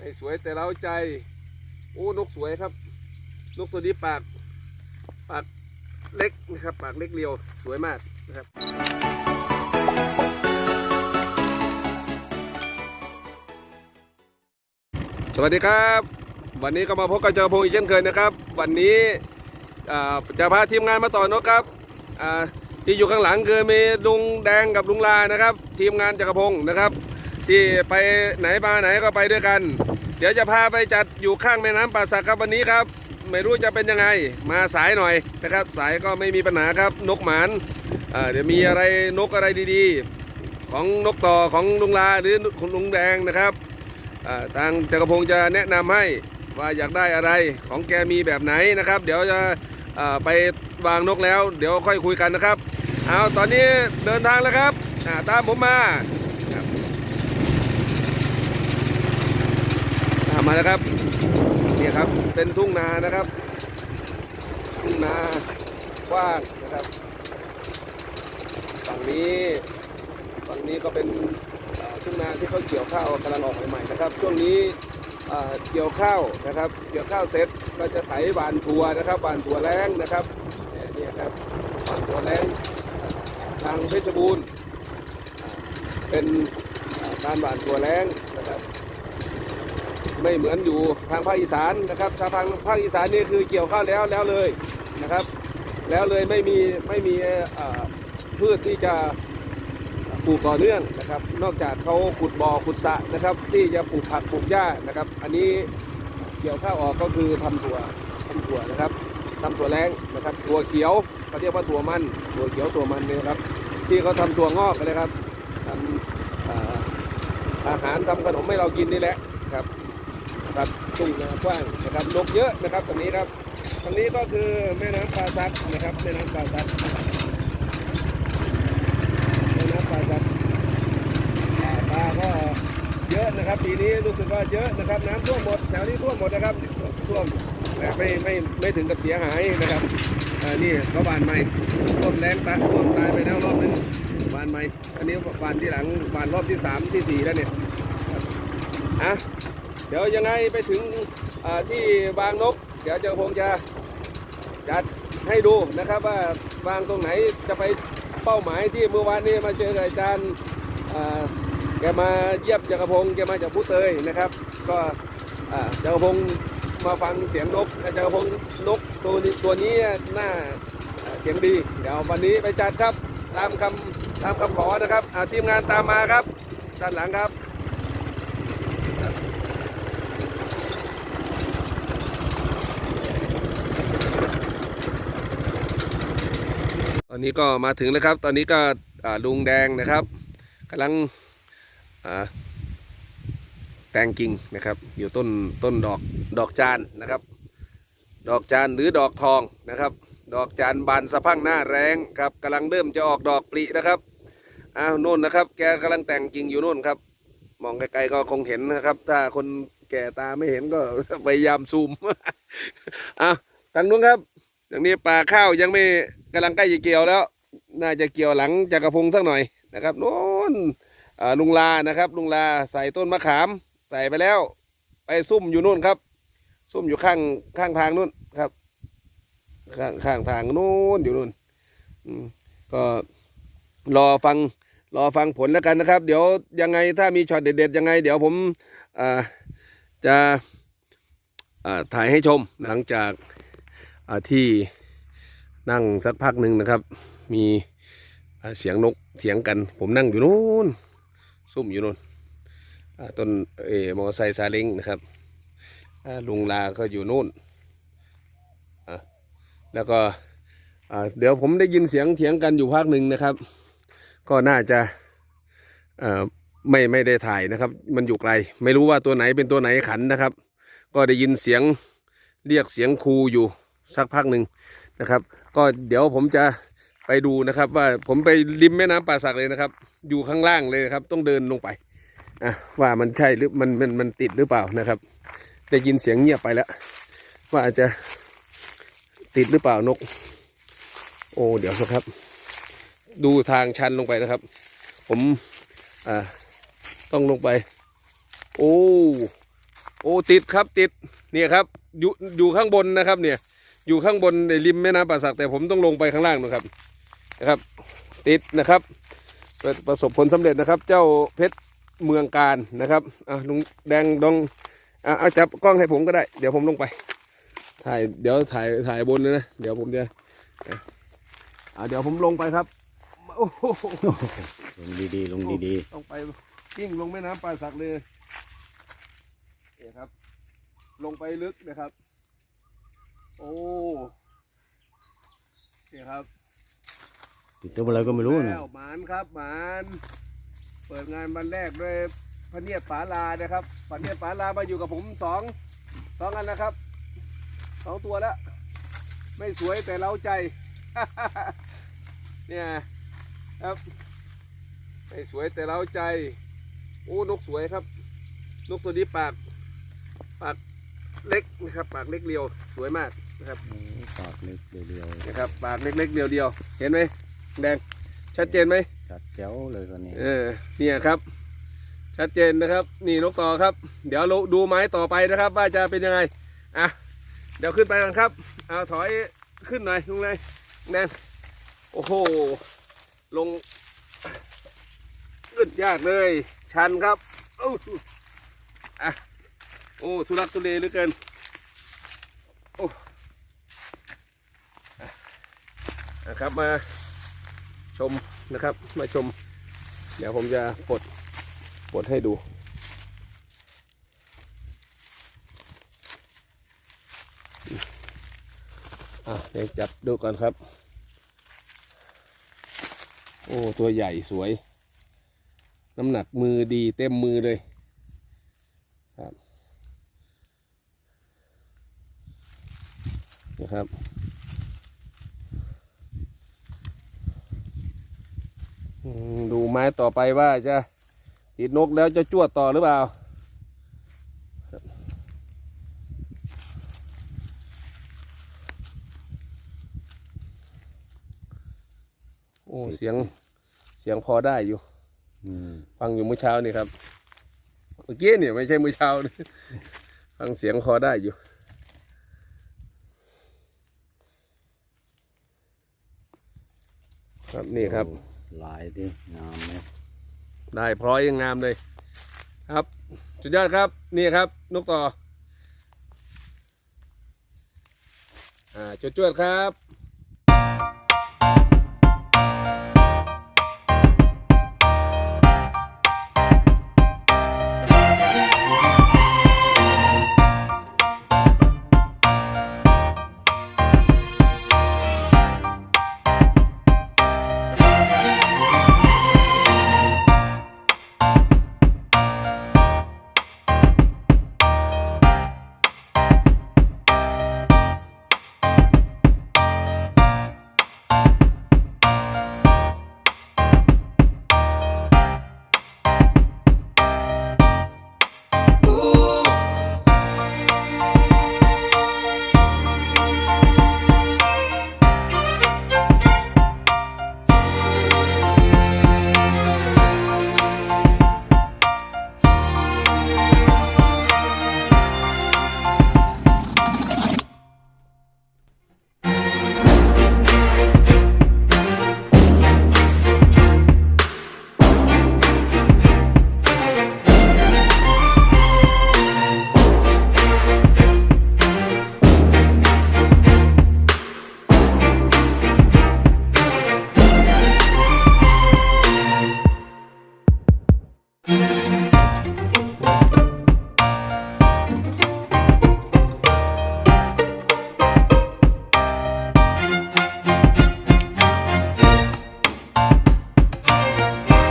ไม่สวยแต่เราใจ โอ้นกสวยครับ นกตัวนี้ปาก ปากเล็กนะครับ ปากเล็กเรียวสวยมากนะครับ สวัสดีครับ วันนี้ก็มาพบกับเจ้าพงษ์อีกเช่นเคยนะครับ วันนี้จะพาทีมงานมาต่อนกครับที่อยู่ข้างหลังคือมีลุงแดงกับลุงลานะครับ ทีมงานจักรพงศ์นะครับ ที่ไปไหนมาไหนก็ไปด้วยกัน เดี๋ยวจะพาไปจัดอยู่ข้างแม่น้ำป่าสักครับวันนี้ครับ ไม่รู้จะเป็นยังไง มาสายหน่อยนะครับ สายก็ไม่มีปัญหาครับนกหมานเดี๋ยวมีอะไรนกอะไรดีๆ ของนกต่อของลุงลาหรือของลุงแดงนะครับทางจักรพงศ์จะแนะนำให้ว่าอยากได้อะไรของแกมีแบบไหนนะครับ เดี๋ยวจะไปวางนกแล้ว เดี๋ยวค่อยคุยกันนะครับเอาตอนนี้เดินทางแล้วครับตามผมมาครับอ่า มาแล้วครับนี่ครับเป็นทุ่งนานะครับ ทุ่งนากว้างนะครับฝั่งนี้ฝั่งนี้ก็เป็นทุ่งนาที่เขาเกี่ยวข้าวกำลังออกใหม่ๆนะครับ ช่วงนี้เกี่ยวข้าวนะครับ เกี่ยวข้าวเสร็จก็จะไถบานทัวนะครับบานทัวแรงนะครับเนี่ยครับบานทัวแรงทางเพชรบูรณ์เป็นการบานทัวแรงนะครับ ไม่เหมือนอยู่ทางภาคอีสานนะครับทางภาคอีสานนี่คือเกี่ยวข้าวแล้วแล้วเลยนะครับ แล้วเลยไม่มีไม่มีพืชที่จะปลูกต่อเนื่องนะครับ นอกจากเขาขุดบ่อขุดสระนะครับ ที่จะปลูกผักปลูกหญ้านะครับ อันนี้เกี่ยวข้าวออกก็คือทำถั่วทำถั่วนะครับทำถั่วแรงนะครับถั่วเขียวเขาเรียกว่าถั่วมันถั่วเขียวถั่วมันนี่ครับ ที่เขาทำถั่วงอกนะครับทำอาหารทำขนมให้เรากินนี่แหละครับ ทุ่งนากว้างนะครับนกเยอะนะครับตรงนี้ครับตรงนี้ก็คือแม่น้ำปลาซักนะครับแม่น้ำปลาซักแม่น้ำปลาครับอ่าปลาก็เยอะนะครับ ปีนี้รู้สึกว่าเยอะนะครับน้ำท่วมหมดแถวนี้ท่วมหมดนะครับท่วมแต่ไม่ไม่ไม่ถึงกับเสียหายนะครับนี่เขาบานใหม่ท่วมแรงตายท่วมตายไปแล้วรอบนึงบานใหม่อันนี้บานที่หลังบานรอบที่สามที่สี่แล้วเนี่ยอะ เดี๋ยวยังไงไปถึงที่บางนก เดี๋ยวจะคงจะจัดให้ดูนะครับว่าวางตรงไหนจะไปเป้าหมายที่เมื่อวานนี้มาเจออาจารย์แกมาเยี่ยมจักรพงศ์แกมาจากผู้เตยนะครับ ก็อ่าจักรพงศ์มาฟังเสียงนกจักรพงศ์นกตัวนี้ตัวนี้น่าเสียงดี เดี๋ยววันนี้ไปจัดครับตามคำตามคำขอนะครับทีมงานตามมาครับด้านหลังครับ ต อนนี้ก็มาถึงแล้วครับ ตอนนี้ก็ลุงแดงนะครับกำลังแต่งกิ่งนะครับ อยู่ต้นต้นดอกดอกจานนะครับ ดอกจานหรือดอกทองนะครับ ดอกจานบานสะพังหน้าแรงครับกำลังเริ่มจะออกดอกปลีนะครับอ้าวนู่นนะครับ แกกำลังแต่งกิ่งอยู่นู่นครับ มองไกลๆก็คงเห็นนะครับ ถ้าคนแก่ตาไม่เห็นก็พยายามซูมอ้าวทางนู้นครับอย่างนี้ป่าข้าวยังไม่ กำลังใกล้จะเกี่ยวแล้ว น่าจะเกี่ยวหลังจากกระพงสักหน่อยนะครับโน้นอ่าลุงลานะครับ ลุงลาใส่ต้นมะขาม ใส่ไปแล้ว ไปซุ่มอยู่นู่นครับ ซุ่มอยู่ข้างข้างทางนู่นครับ ข้างข้างทางนู่นอยู่นู่นอืมก็รอฟังรอฟังผลแล้วกันนะครับ เดี๋ยวยังไงถ้ามีช็อตเด็ดๆยังไง เดี๋ยวผมอ่าจะอ่าถ่ายให้ชมหลังจากอ่าที่ นั่งสักพักหนึ่งนะครับ มีเสียงนกเถียงกัน ผมนั่งอยู่นู้นซุ่มอยู่นู้นต้นเออมอไซค์ซาเล้งนะครับลุงลาก็อยู่นู้นแล้วก็เดี๋ยวผมได้ยินเสียงเถียงกันอยู่พักหนึ่งนะครับ ก็น่าจะไม่ไม่ได้ถ่ายนะครับ มันอยู่ไกล ไม่รู้ว่าตัวไหนเป็นตัวไหนขันนะครับ ก็ได้ยินเสียงเรียกเสียงครูอยู่สักพักหนึ่ง นะครับ ก็เดี๋ยวผมจะไปดูนะครับว่าผมไปริมแม่น้ำป่าสักเลยนะครับ อยู่ข้างล่างเลยนะครับ ต้องเดินลงไปอะว่ามันใช่หรือมันมันมันติดหรือเปล่านะครับ ได้ยินเสียงเงียบไปแล้ว ว่าอาจจะติดหรือเปล่านก โอ้เดี๋ยวนะครับ ดูทางชันลงไปนะครับ ผมอ่าต้องลงไป โอ้โอ้ติดครับติดเนี่ยครับอยู่อยู่ข้างบนนะครับเนี่ย อยู่ข้างบนในริมแม่น้ำป่าสักแต่ผมต้องลงไปข้างล่างนะครับนะครับ ติดนะครับ ประประสบผลสำเร็จนะครับ เจ้าเพชรเมืองการนะครับอะลุงแดงลองอะเอาจับกล้องให้ผมก็ได้ เดี๋ยวผมลงไป ถ่ายเดี๋ยวถ่ายถ่ายบนเลยนะ เดี๋ยวผมจะอะเดี๋ยวผมลงไปครับโอ้โหลงดีๆลงดีต้องไปกิ้งลงแม่น้ำป่าสักเลยนี่ครับ ลงไปลึกนะครับ โอ้นี่ครับๆติดตัวอะไรก็ไม่รู้นะแล้วหมานครับหมานเปิดงานวันแรกด้วยพระเนียดปาลานะครับพระเนียดปาลามาอยู่กับผมสองสองอันนะครับสองตัวแล้ว ไม่สวยแต่เราใจ เนี่ยครับ ไม่สวยแต่เราใจ โอ้นกสวยครับ นกตัวนี้ปาก ปากเล็กนะครับ ปากเล็กเรียวสวยมาก นะครับโอ้ปากเล็กเดียวนะครับปากเล็กๆเดียวๆเห็นไหมแดงชัดเจนไหมๆชัดแจ๋วเลยคนนี้เออเนี่ยครับ ชัดเจนนะครับ นี่นกต่อครับ เดี๋ยวเราดูไม้ต่อไปนะครับ ว่าจะเป็นยังไงอะเดี๋ยวขึ้นไปกันครับเอาถอยขึ้นหน่อยลุงเลยแดงโอ้โหลงขึ้นยากเลย ชันครับอู้หูอะโอ้ทุลักทุเลเหลือเกินโอ้อะ นะครับมาชมนะครับมาชม เดี๋ยวผมจะปลดปลดให้ดูอะเดี๋ยวจับดูก่อนครับ โอ้ตัวใหญ่สวย น้ำหนักมือดีเต็มมือเลยครับนะครับ อืม ดูไม้ต่อไปว่าจะติดนกแล้วจะจวดต่อหรือเปล่าครับโอ้เสียงเสียงพอได้อยู่อืมฟังอยู่เมื่อเช้านี่ครับเมื่อกี้เนี่ยไม่ใช่เมื่อเช้านะฟังเสียงพอได้อยู่ครับนี่ครับ ลายดีงามไหมได้พร้อยยังงามเลย ครับ สุดยอดครับ นี่ครับ นกต่อ อ่าจวดๆครับ